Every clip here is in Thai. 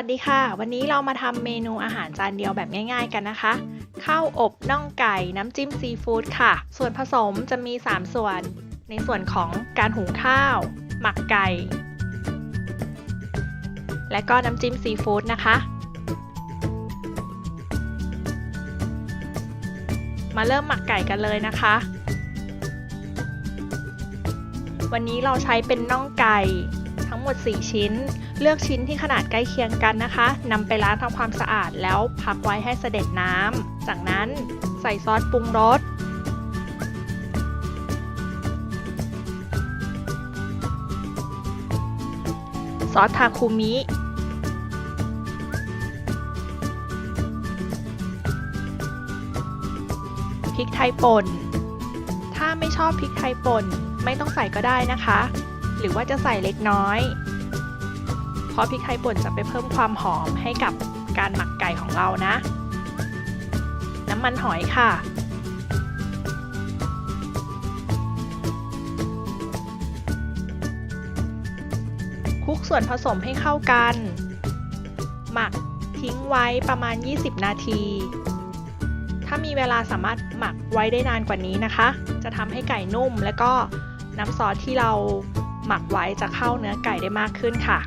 วัสดีค่ะ วันนี้เรามาทำเมนูอาหารจานเดียวแบบง่าย ๆ กันนะคะข้าวอบน่องไก่น้ำจิ้มซีฟู้ดค่ะ ส่วนผสมจะมี 3 ส่วน ในส่วนของการหุงข้าว หมักไก่ และก็น้ำจิ้มซีฟู้ดนะคะ มาเริ่มหมักไก่กันเลยนะคะ วันนี้เราใช้เป็นน่องไก่ทั้งหมด 4 ชิ้น เลือกชิ้นที่ขนาดใกล้เคียงกันนะคะนำไปล้างทำความสะอาดแล้วพักไว้ให้เสด็จน้ำจากนั้นใส่ซอสปรุงรสซอสทาคุมิ พริกไทยป่น ถ้าไม่ชอบพริกไทยป่นไม่ต้องใส่ก็ได้นะคะ หรือว่าจะใส่เล็กน้อย ราะพริกไทยป่นจะไปเพิ่มความหอมให้กับการหมักไก่ของเรานะ น้ำมันหอยค่ะ คลุกส่วนผสมให้เข้ากัน หมักทิ้งไว้ประมาณ 20 นาที ถ้ามีเวลาสามารถหมักไว้ได้นานกว่านี้นะคะ จะทำให้ไก่นุ่ม และก็น้ำซอสที่เราหมักไว้จะเข้าเนื้อไก่ได้มากขึ้นค่ะ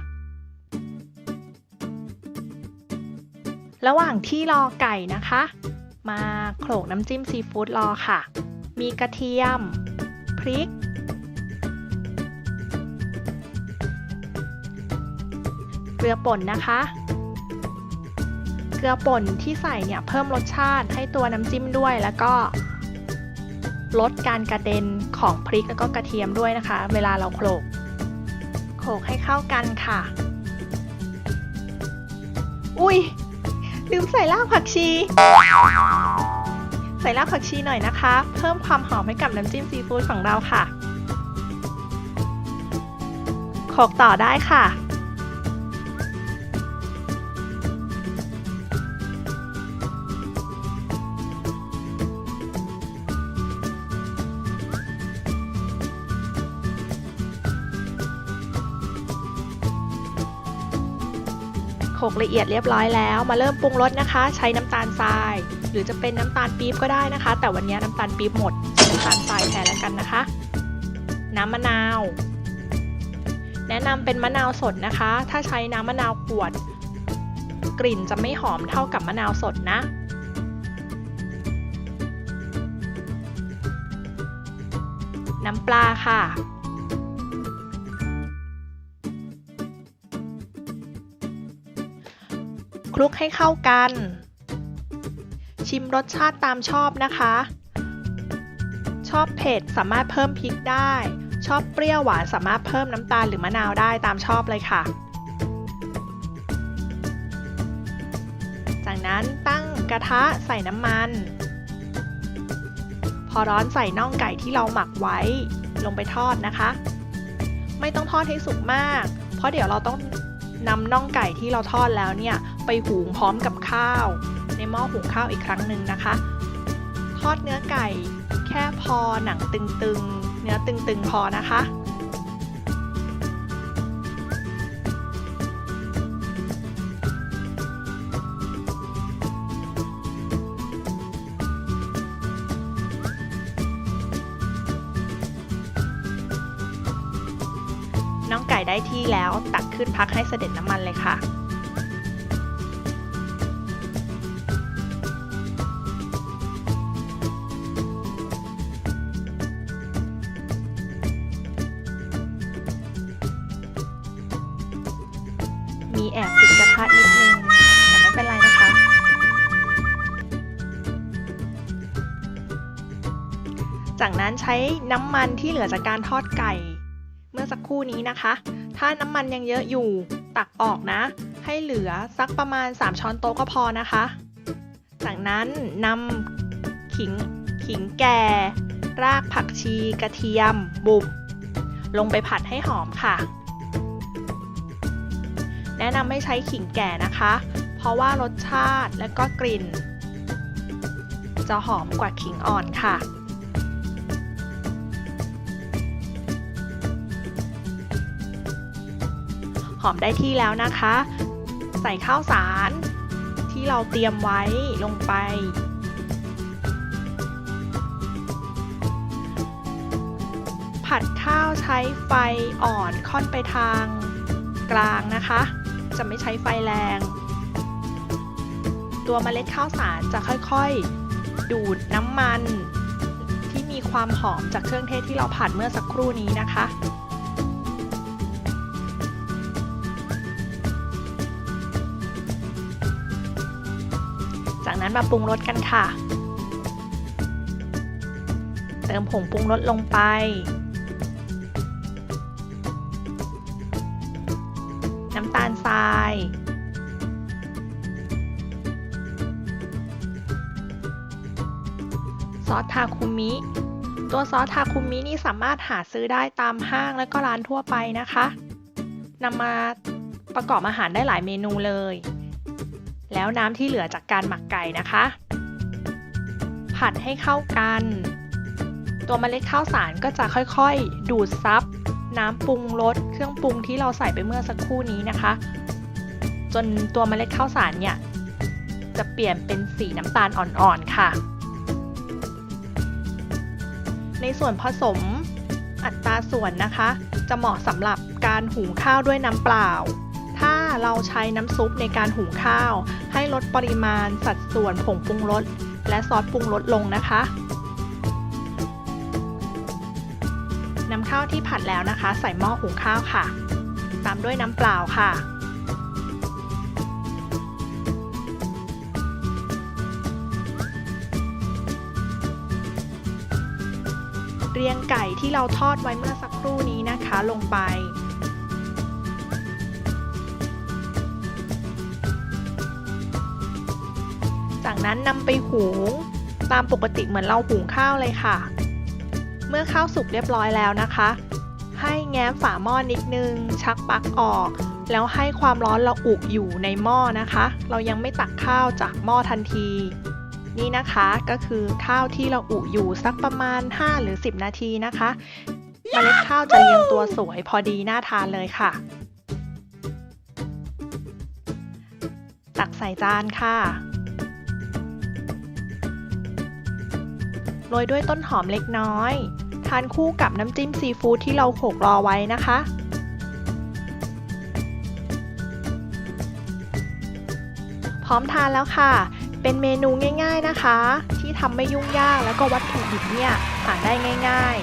ระหว่างที่รอไก่นะคะ มาโขลกน้ำจิ้มซีฟู้ดรอค่ะ มีกระเทียม พริก เกลือป่นนะคะ เกลือป่นที่ใส่เนี่ยเพิ่มรสชาติให้ตัวน้ำจิ้มด้วยแล้วก็ลดการกระเด็นของพริกแล้วก็กระเทียมด้วยนะคะ เวลาเราโขลก โขลกให้เข้ากันค่ะ อุ้ย ลืมใส่รากผักชี ใส่รากผักชีหน่อยนะคะ เพิ่มความหอมให้กับน้ำจิ้มซีฟู้ดของเราค่ะโขกต่อได้ค่ะ โขลกละเอียดเรียบร้อยแล้ว มาเริ่มปรุงรสนะคะ ใช้น้ำตาลทราย หรือจะเป็นน้ำตาลปี๊บก็ได้นะคะ แต่วันนี้น้ำตาลปี๊บหมดใช้น้ำตาลทรายแทนแล้วกันนะคะ น้ำมะนาว แนะนำเป็นมะนาวสดนะคะ ถ้าใช้น้ำมะนาวขวด กลิ่นจะไม่หอมเท่ากับมะนาวสดนะน้ำปลาค่ะ คลุกให้เข้ากัน ชิมรสชาติตามชอบนะคะ ชอบเผ็ดสามารถเพิ่มพริกได้ ชอบเปรี้ยวหวานสามารถเพิ่มน้ำตาลหรือมะนาวได้ตามชอบเลยค่ะ จากนั้นตั้งกระทะใส่น้ำมัน พอร้อนใส่น่องไก่ที่เราหมักไว้ลงไปทอดนะคะ ไม่ต้องทอดให้สุกมาก เพราะเดี๋ยวเราต้อง นำน่องไก่ที่เราทอดแล้วเนี่ยไปหุงพร้อมกับข้าว ในหม้อหุงข้าวอีกครั้งหนึ่งนะคะ ทอดเนื้อไก่แค่พอหนังตึงๆ เนื้อตึงๆ พอนะคะ ไก่ได้ที่แล้วตักขึ้นพักให้เสด็จน้ำมันเลยค่ะมีแอบติดกระทะนิดนึงแต่ไม่เป็นไรนะคะ จากนั้นใช้น้ำมันที่เหลือจากการทอดไก่ เมื่อสักครู่นี้นะคะ ถ้าน้ำมันยังเยอะอยู่ ตักออกนะ ให้เหลือสักประมาณ 3 ช้อนโต๊ะก็พอนะคะ จากนั้นนำขิงขิงแก่ รากผักชีกระเทียม บุบ ลงไปผัดให้หอมค่ะ แนะนำไม่ใช้ขิงแก่นะคะ เพราะว่ารสชาติและก็กลิ่น จะหอมกว่าขิงอ่อนค่ะ หอมได้ที่แล้วนะคะ ใส่ข้าวสาร ที่เราเตรียมไว้ลงไป ผัดข้าวใช้ไฟอ่อนค่อนไปทางกลางนะคะ จะไม่ใช้ไฟแรง ตัวเมล็ดข้าวสารจะค่อยๆ ดูดน้ำมัน ที่มีความหอมจากเครื่องเทศที่เราผัดเมื่อสักครู่นี้นะคะ นั้นมาปรุงรสกันค่ะ เติมผงปรุงรสลงไป น้ำตาลทราย ซอสทาคุมิ ตัวซอสทาคุมินี่สามารถหาซื้อได้ตามห้างและก็ร้านทั่วไปนะคะนำมาประกอบอาหารได้หลายเมนูเลย แล้วน้ำที่เหลือจากการหมักไก่นะคะ ผัดให้เข้ากัน ตัวเมล็ดข้าวสารก็จะค่อยๆ ดูดซับน้ำปรุงรสเครื่องปรุงที่เราใส่ไปเมื่อสักครู่นี้นะคะ จนตัวเมล็ดข้าวสารเนี่ยจะเปลี่ยนเป็นสีน้ำตาลอ่อนๆค่ะ ในส่วนผสมอัตราส่วนนะคะ จะเหมาะสำหรับการหุงข้าวด้วยน้ำเปล่า ถ้าเราใช้น้ำซุปในการหุงข้าว ให้ลดปริมาณสัดส่วนผงปรุงรสและซอสปรุงรสลงนะคะนำข้าวที่ผัดแล้วนะคะ ใส่หม้อหุงข้าวค่ะ ตามด้วยน้ำเปล่าค่ะ เรียงไก่ที่เราทอดไว้เมื่อสักครู่นี้นะคะลงไป จากนั้นนำไปหุงตามปกติเหมือนเราหุงข้าวเลยค่ะ เมื่อข้าวสุกเรียบร้อยแล้วนะคะ ให้แง้มฝาหม้อนิดนึง ชักปลั๊กออก แล้วให้ความร้อนเราอุอยู่ในหม้อนะคะ เรายังไม่ตักข้าวจากหม้อทันที นี่นะคะก็คือข้าวที่เราอุอยู่สักประมาณ 5 หรือ 10 นาทีนะคะเมล็ดข้าวจะเรียงตัวสวยพอดีน่าทานเลยค่ะ ตักใส่จานค่ะ โรยด้วยต้นหอมเล็กน้อย ทานคู่กับน้ำจิ้มซีฟู้ดที่เราโขลกรอไว้นะคะ พร้อมทานแล้วค่ะ เป็นเมนูง่าย ๆนะคะ ที่ทำไม่ยุ่งยากแล้วก็วัตถุดิบเนี่ยหาได้ง่าย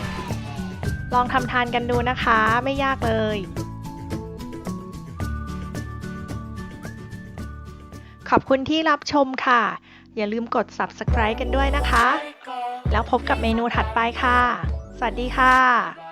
ๆ ลองทำทานกันดูนะคะไม่ยากเลยขอบคุณที่รับชมค่ะ อย่าลืมกด subscribe กันด้วยนะคะ แล้วพบกับเมนูถัดไปค่ะ สวัสดีค่ะ